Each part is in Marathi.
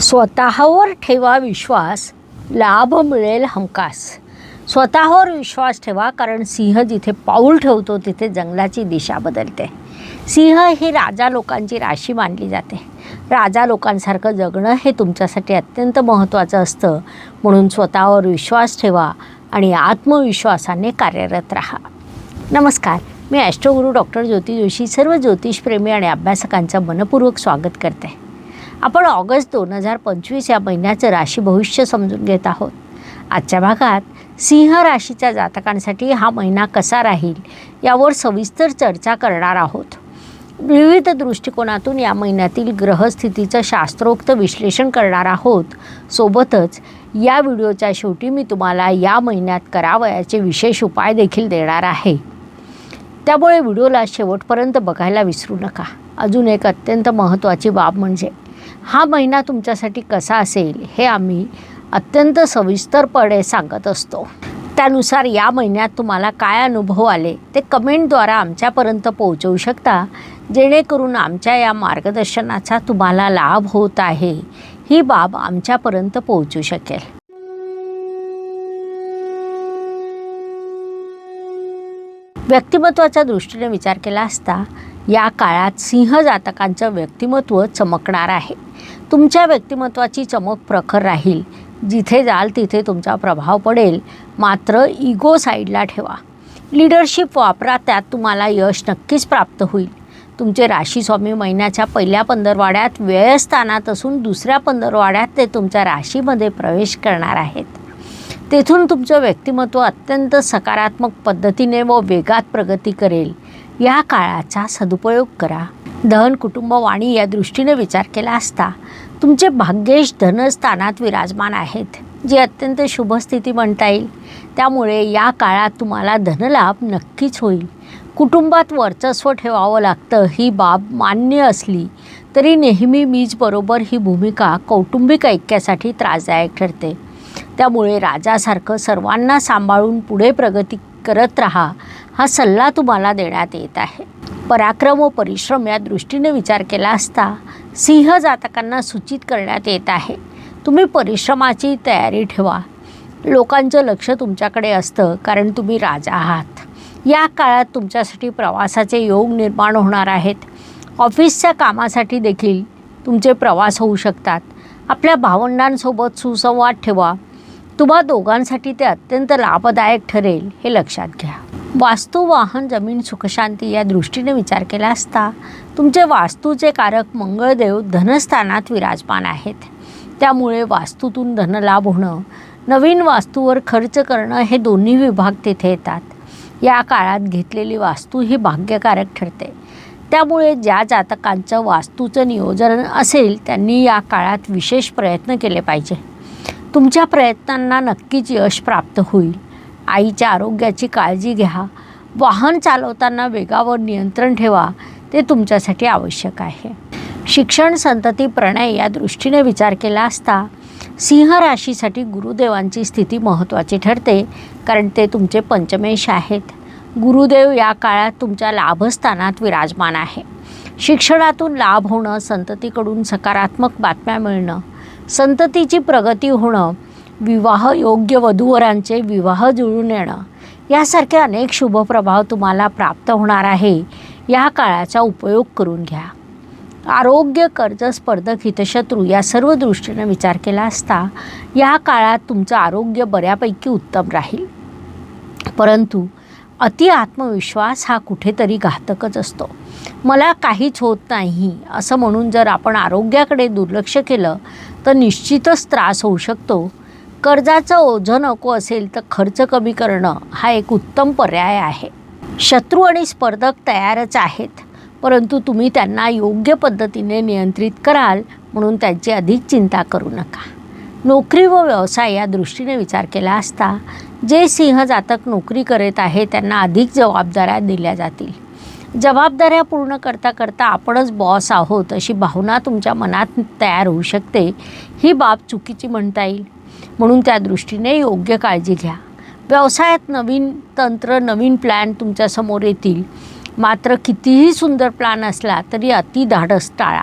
स्वतःवर ठेवा विश्वास लाभ मिळेल हमकास स्वतःवर विश्वास ठेवा कारण सिंह जिथे पाऊल ठेवतो तिथे जंगलाची दिशा बदलते. सिंह ही राजा लोकांची राशी मानली जाते. राजा लोकांसारखं जगणं हे तुमच्यासाठी अत्यंत महत्त्वाचं असतं. म्हणून स्वतःवर विश्वास ठेवा आणि आत्मविश्वासाने कार्यरत राहा. नमस्कार. मी ॲस्ट्रोगुरू डॉक्टर ज्योती जोशी सर्व ज्योतिषप्रेमी आणि अभ्यासकांचं मनपूर्वक स्वागत करते. आपण ऑगस्ट दोन हजार पंचवीस या महिन्याचं राशी भविष्य समजून घेत आहोत. आजच्या भागात सिंह राशीच्या जातकांसाठी हा महिना कसा राहील यावर सविस्तर चर्चा करणार आहोत. विविध दृष्टिकोनातून या महिन्यातील ग्रहस्थितीचं शास्त्रोक्त विश्लेषण करणार आहोत. सोबतच या व्हिडिओच्या शेवटी मी तुम्हाला या महिन्यात करावयाचे विशेष उपाय देखील देणार आहे. त्यामुळे व्हिडिओला शेवटपर्यंत बघायला विसरू नका. अजून एक अत्यंत महत्त्वाची बाब म्हणजे हा महिना तुमच्यासाठी कसा असेल हे आम्ही अत्यंत सविस्तरपणे सांगत असतो. त्यानुसार या महिन्यात तुम्हाला काय अनुभव आले ते कमेंटद्वारा आमच्यापर्यंत पोहोचवू शकता जेणेकरून आमच्या या मार्गदर्शनाचा तुम्हाला लाभ होत आहे. ही बाब आमच्यापर्यंत पोहोचू शकेल. व्यक्तिमत्वाच्या दृष्टीने विचार केला असता या काळात सिंह जातकांचं व्यक्तिमत्व चमकणार आहे. तुमच्या व्यक्तिमत्वाची चमक प्रखर राहील. जिथे जाल तिथे तुमचा प्रभाव पडेल. मात्र इगो साईडला ठेवा. लिडरशिप वापरा त्यात तुम्हाला यश नक्कीच प्राप्त होईल. तुमचे राशीस्वामी महिन्याच्या पहिल्या पंधरवाड्यात व्ययस्थानात असून दुसऱ्या पंधरवाड्यात ते तुमच्या राशीमध्ये प्रवेश करणार आहेत. तेथून तुमचं व्यक्तिमत्व अत्यंत सकारात्मक पद्धतीने व वेगात प्रगती करेल. या काळाचा सदुपयोग करा. धन कुटुंब वाणी या दृष्टीने विचार केला असता तुमचे भाग्येश धनस्थानात विराजमान आहेत जी अत्यंत शुभ स्थिती म्हणता येईल. त्यामुळे या काळात तुम्हाला धनलाभ नक्कीच होईल. कुटुंबात वर्चस्व ठेवावं लागतं ही बाब मान्य असली तरी नेहमी मीच बरोबर ही भूमिका कौटुंबिक ऐक्यासाठी त्रासदायक ठरते. त्यामुळे राजासारखं सर्वांना सांभाळून पुढे प्रगती करत राहा. हा सल्ला तुम्हाला देण्यात येत आहे. पराक्रम व परिश्रम या दृष्टीने विचार केला असता सिंह जातकांना सूचित करण्यात येत आहे. तुम्ही परिश्रमाची तयारी ठेवा. लोकांचं लक्ष तुमच्याकडे असतं कारण तुम्ही राजा आहात. या काळात तुमच्यासाठी प्रवासाचे योग निर्माण होणार आहेत. ऑफिसच्या कामासाठी देखील तुमचे प्रवास होऊ शकतात. आपल्या भावंडांसोबत सुसंवाद ठेवा. तुम्हा दोघांसाठी ते अत्यंत लाभदायक ठरेल हे लक्षात घ्या. वास्तू वाहन जमीन सुखशांती या दृष्टीने विचार केला असता तुमचे वास्तूचे कारक मंगळदेव धनस्थानात विराजमान आहेत. त्यामुळे वास्तूतून धनलाभ होणं नवीन वास्तूवर खर्च करणं हे दोन्ही विभाग तिथे येतात. या काळात घेतलेली वास्तू ही भाग्यकारक ठरते. त्यामुळे ज्या जातकांचं वास्तूचं नियोजन असेल त्यांनी या काळात विशेष प्रयत्न केले पाहिजे. तुमच्या प्रयत्नांना नक्कीच यश प्राप्त होईल. आईच्या आरोग्याची काळजी घ्या. वाहन चालवताना वेगावर नियंत्रण ठेवा. ते तुमच्यासाठी आवश्यक आहे. शिक्षण संतती प्रणय या दृष्टीने विचार केला असता सिंह राशीसाठी गुरुदेवांची स्थिती महत्त्वाची ठरते कारण ते तुमचे पंचमेश आहेत. गुरुदेव या काळात तुमच्या लाभस्थानात विराजमान आहे. शिक्षणातून लाभ होणं संततीकडून सकारात्मक बातम्या मिळणं संततीची प्रगती होणं विवाह योग्य वधूवरांचे विवाह जुळून येणं. यासारखे अनेक शुभप्रभाव तुम्हाला प्राप्त होणार आहे. या काळाचा उपयोग करून घ्या. आरोग्य कर्ज स्पर्धक हितशत्रू या सर्व दृष्टीने विचार केला असता या काळात तुमचं आरोग्य बऱ्यापैकी उत्तम राहील. परंतु अति आत्मविश्वास हा कुठेतरी घातकच असतो. मला काहीच होत नाही असं म्हणून जर आपण आरोग्याकडे दुर्लक्ष केलं तर निश्चितच त्रास होऊ शकतो. कर्जाचं ओझं नको असेल तर खर्च कमी करणं हा एक उत्तम पर्याय आहे. शत्रू आणि स्पर्धक तयारच आहेत. परंतु तुम्ही त्यांना योग्य पद्धतीने नियंत्रित कराल म्हणून त्यांची अधिक चिंता करू नका. नोकरी व व्यवसाय या दृष्टीने विचार केला असता जे सिंह जातक नोकरी करत आहे त्यांना अधिक जबाबदाऱ्या दिल्या जातील. जबाबदाऱ्या पूर्ण करता करता आपणच बॉस आहोत अशी भावना तुमच्या मनात तयार होऊ शकते. ही बाब चुकीची म्हणता येईल. म्हणून त्या दृष्टीने योग्य काळजी घ्या. व्यवसायात नवीन तंत्र नवीन प्लॅन तुमच्यासमोर येतील. मात्र कितीही सुंदर प्लॅन असला तरी अति धाडस टाळा.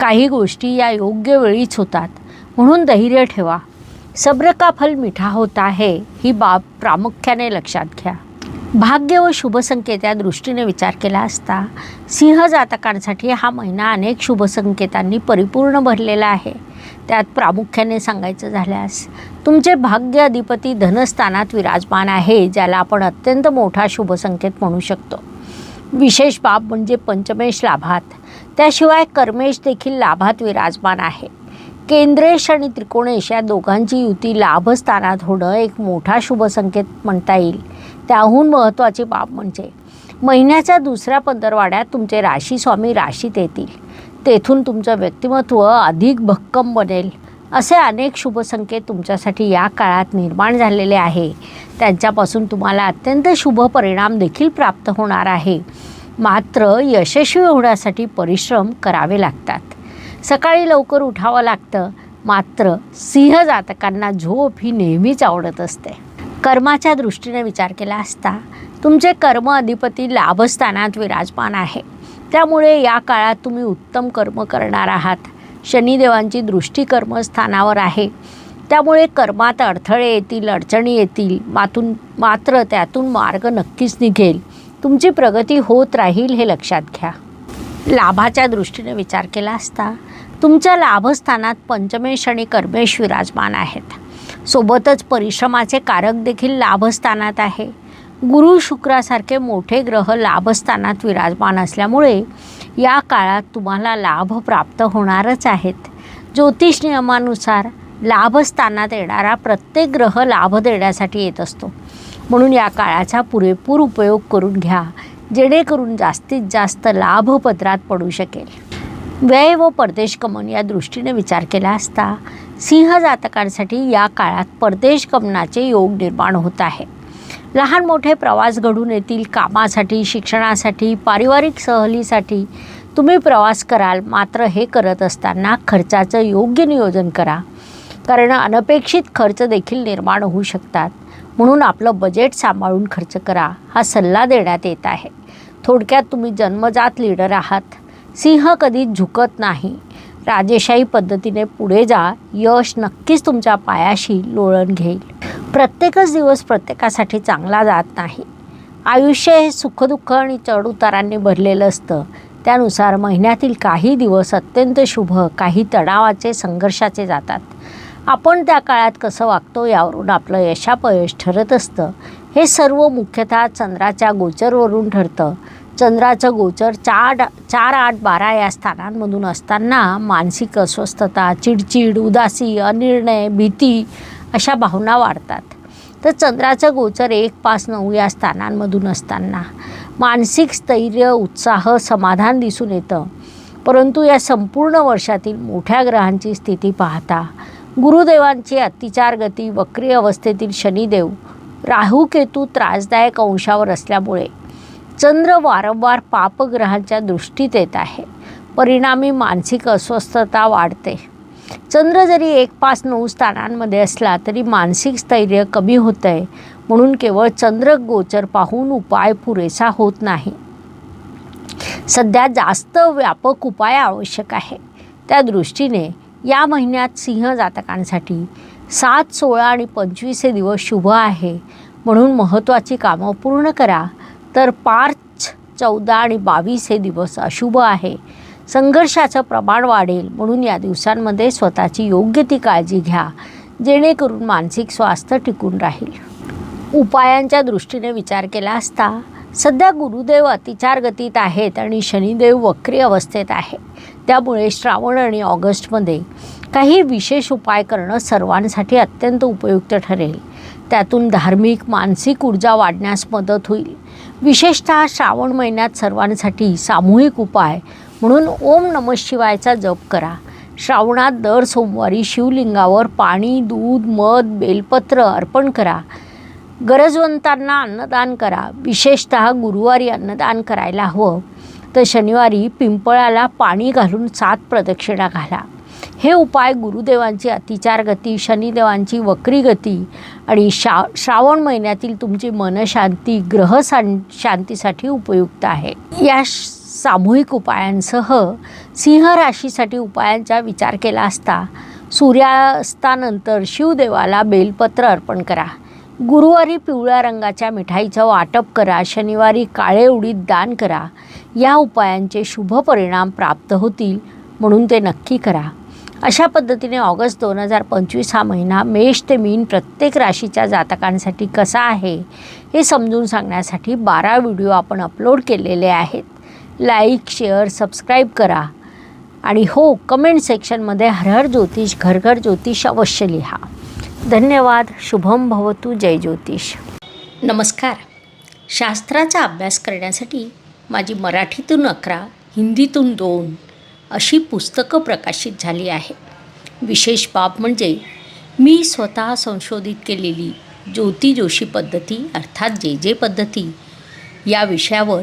काही गोष्टी या योग्य वेळीच होतात. म्हणून धैर्य ठेवा. सब्र का फल मिठा होता आहे ही बाब प्रामुख्याने लक्षात घ्या. भाग्य व शुभसंकेत या दृष्टीने विचार केला असता सिंह जातकांसाठी हा महिना अनेक शुभसंकेतांनी परिपूर्ण भरलेला आहे. त्यात प्रामुख्याने सांगायचं झाल्यास तुमचे भाग्य अधिपती धनस्थानात विराजमान आहे ज्याला आपण अत्यंत मोठा शुभसंकेत म्हणू शकतो. विशेष बाब म्हणजे पंचमेश लाभात. त्याशिवाय कर्मेश देखील लाभात विराजमान आहे. केंद्रेश आणि त्रिकोणेश या दोघांची युती लाभस्थानात होणं एक मोठा शुभसंकेत म्हणता येईल. त्याहून महत्त्वाची बाब म्हणजे महिन्याच्या दुसऱ्या पंधरवाड्यात तुमचे राशी स्वामी राशीत येतील. तेथून तुमचं व्यक्तिमत्व अधिक भक्कम बनेल. असे अनेक शुभसंकेत तुमच्यासाठी या काळात निर्माण झालेले आहे. त्यांच्यापासून तुम्हाला अत्यंत शुभ परिणाम देखील प्राप्त होणार आहे. मात्र यशस्वी होण्यासाठी परिश्रम करावे लागतात. सकाळी लवकर उठावं लागतं. मात्र सिंह जातकांना झोप ही नेहमीच आवडत असते. कर्माच्या दृष्टीने विचार केला असता तुमचे कर्म अधिपती लाभस्थानात विराजमान आहे. त्यामुळे या काळात तुम्ही उत्तम कर्म करणार आहात. शनिदेवांची दृष्टी कर्मस्थानावर आहे. त्यामुळे कर्मात अडथळे येतील अडचणी येतील. मातून मात्र त्यातून मार्ग नक्कीच निघेल. तुमची प्रगती होत राहील हे लक्षात घ्या. लाभाच्या दृष्टीने विचार केला असता तुमच्या लाभस्थानात पंचमेश आणि कर्मेश विराजमान आहेत. सोबतच परिश्रमाचे कारक देखील लाभस्थानात आहे. गुरु शुक्रासारखे मोठे ग्रह लाभस्थानात विराजमान असल्यामुळे या काळात तुम्हाला लाभ प्राप्त होणारच आहेत. ज्योतिष नियमानुसार लाभस्थानात येणारा प्रत्येक ग्रह लाभ देण्यासाठी येत असतो. म्हणून या काळाचा पुरेपूर उपयोग करून घ्या जेणेकरून जास्तीत जास्त लाभ पदरात पडू शकेल. व्यय व परदेश गमन या दृष्टीने विचार केला असता सिंह जातकांसाठी या काळात परदेश गमनाचे योग निर्माण होत आहे. लहान मोठे प्रवास घडून येतील कामासाठी शिक्षणासाठी पारिवारिक सहलीसाठी. तुम्ही प्रवास कराल मात्र हे करत असताना खर्चाचं योग्य नियोजन करा. कारण अनपेक्षित खर्च देखील निर्माण होऊ शकतात. म्हणून आपलं बजेट सांभाळून खर्च करा हा सल्ला देण्यात येत आहे. थोडक्यात तुम्ही जन्मजात लीडर आहात. सिंह कधीच झुकत नाही. राजेशाही पद्धतीने पुढे जा यश नक्कीच तुमच्या पायाशी लोळण घेईल. प्रत्येकच दिवस प्रत्येकासाठी चांगला जात नाही. आयुष्य हे सुखदुःख आणि चढउतारांनी भरलेलं असतं. त्यानुसार महिन्यातील काही दिवस अत्यंत शुभ काही तणावाचे संघर्षाचे जातात. आपण त्या काळात कसं वागतो यावरून आपलं यशापयश ठरत असतं. हे सर्व मुख्यतः चंद्राच्या गोचरवरून ठरतं. चंद्राचं गोचर चार चार आठ बारा या स्थानांमधून असताना मानसिक अस्वस्थता चिडचिड उदासी अनिर्णय भीती अशा भावना वाढतात. तर चंद्राचं गोचर एक पाच नऊ या स्थानांमधून असताना मानसिक स्थैर्य उत्साह समाधान दिसून येतं. परंतु या संपूर्ण वर्षातील मोठ्या ग्रहांची स्थिती पाहता गुरुदेवांची अतिचार गती वक्री अवस्थेतील शनिदेव राहू केतू त्रासदायक अंशावर असल्यामुळे चंद्र वारंवार पापग्रहांच्या दृष्टीत येत आहे. परिणामी मानसिक अस्वस्थता वाढते. चंद्र जरी एक पाच नऊ स्थानांमध्ये असला तरी मानसिक स्थैर्य कमी होतं आहे म्हणून केवळ चंद्र गोचर पाहून उपाय पुरेसा होत नाही. सध्या जास्त व्यापक उपाय आवश्यक आहे. त्या दृष्टीने या महिन्यात सिंह जातकांसाठी सात सोळा आणि पंचवीस हे दिवस शुभ आहे. म्हणून महत्त्वाची कामं पूर्ण करा. तर पाच चौदा आणि बावीस हे दिवस अशुभ आहे. संघर्षाचं प्रमाण वाढेल म्हणून या दिवसांमध्ये स्वतःची योग्य ती काळजी घ्या जेणेकरून मानसिक स्वास्थ्य टिकून राहील. उपायांच्या दृष्टीने विचार केला असता सध्या गुरुदेव अतिचार गतीत आहेत आणि शनिदेव वक्री अवस्थेत आहे. त्यामुळे श्रावण आणि ऑगस्टमध्ये काही विशेष उपाय करणं सर्वांसाठी अत्यंत उपयुक्त ठरेल. त्यातून धार्मिक मानसिक ऊर्जा वाढण्यास मदत होईल. विशेषतः श्रावण महिन्यात सर्वांसाठी सामूहिक उपाय म्हणून ओम नम शिवायचा जप करा. श्रावणात दर सोमवारी शिवलिंगावर पाणी दूध मध बेलपत्र अर्पण करा. गरजवंतांना अन्नदान करा. विशेषतः गुरुवारी अन्नदान करायला हवं. तर शनिवारी पिंपळाला पाणी घालून सात प्रदक्षिणा घाला. हे उपाय गुरुदेवांची अतिचार गती शनिदेवांची वक्री गती आणि शा श्रावण महिन्यातील तुमची मनशांती ग्रह शांतीसाठी उपयुक्त आहे. या श- सामूहिक उपायांसह सिंह राशीसाठी उपायांचा विचार केला असता सूर्यास्तानंतर शिवदेवाला बेलपत्र अर्पण करा. गुरुवारी पिवळ्या रंगाच्या मिठाईचं वाटप करा. शनिवारी काळे उडीद दान करा. या उपायांचे शुभ परिणाम प्राप्त होतील म्हणून ते नक्की करा. अशा पद्धतीने ऑगस्ट दोन हजार पंचवीस हा महिना मेष ते मीन प्रत्येक राशीच्या जातकांसाठी कसा आहे हे समजून सांगण्यासाठी बारा व्हिडिओ आपण अपलोड केलेले आहेत. लाईक शेअर सबस्क्राईब करा. आणि हो कमेंट सेक्शनमध्ये हर हर ज्योतिष घर घर ज्योतिष अवश्य लिहा. धन्यवाद शुभम भवतु जय ज्योतिष. नमस्कार. शास्त्राचा अभ्यास करण्यासाठी माझी मराठीतून अकरा हिंदीतून दोन अशी पुस्तकं प्रकाशित झाली आहे. विशेष बाब म्हणजे मी स्वतः संशोधित केलेली ज्योती जोशी पद्धती अर्थात जे जे पद्धती या विषयावर